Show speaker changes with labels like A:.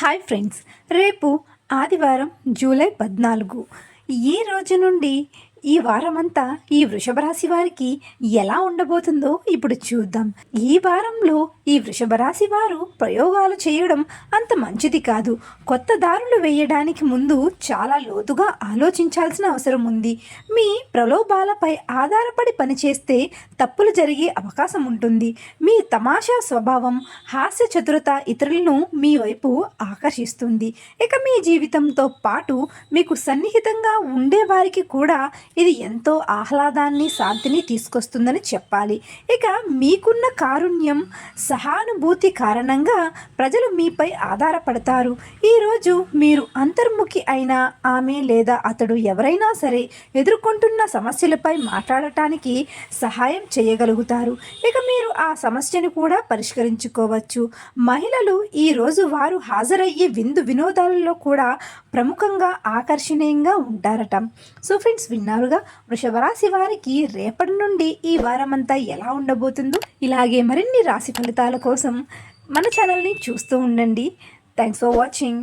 A: Hi friends రేపు ఆదివారం July పద్నాలుగు. ఈ రోజు నుండి ఈ వారమంతా ఈ వృషభ రాశి వారికి ఎలా ఉండబోతుందో ఇప్పుడు చూద్దాం. ఈ వారంలో ఈ వృషభ రాశి వారు ప్రయోగాలు చేయడం అంత మంచిది కాదు. కొత్త దారులు వేయడానికి ముందు చాలా లోతుగా ఆలోచించాల్సిన అవసరం ఉంది. మీ ప్రలోభాలపై ఆధారపడి పనిచేస్తే తప్పులు జరిగే అవకాశం ఉంటుంది. మీ తమాషా స్వభావం హాస్య చతురత ఇతరులను మీ వైపు ఆకర్షిస్తుంది. ఇక మీ జీవితంతో పాటు మీకు సన్నిహితంగా ఉండే వారికి కూడా ఇది ఎంతో ఆహ్లాదాన్ని శాంతిని తీసుకొస్తుందని చెప్పాలి. ఇక మీకున్న కారుణ్యం సహానుభూతి కారణంగా ప్రజలు మీపై ఆధారపడతారు. ఈరోజు మీరు అంతర్ముఖి అయిన ఆమె లేదా అతడు ఎవరైనా సరే ఎదుర్కొంటున్న సమస్యలపై మాట్లాడటానికి సహాయం చేయగలుగుతారు. ఇక మీరు ఆ సమస్యను కూడా పరిష్కరించుకోవచ్చు. మహిళలు ఈరోజు వారు హాజరయ్యే విందు వినోదాలలో కూడా ప్రముఖంగా ఆకర్షణీయంగా ఉంటారట. సో ఫ్రెండ్స్ విన్నారుగా వృషభ రాశి వారికి రేపటి నుండి ఈ వారమంతా ఎలా ఉండబోతుందో ఇలాగే మరిన్ని రాశి ఫలితాల కోసం మన ఛానల్ని చూస్తూ ఉండండి. Thanks for watching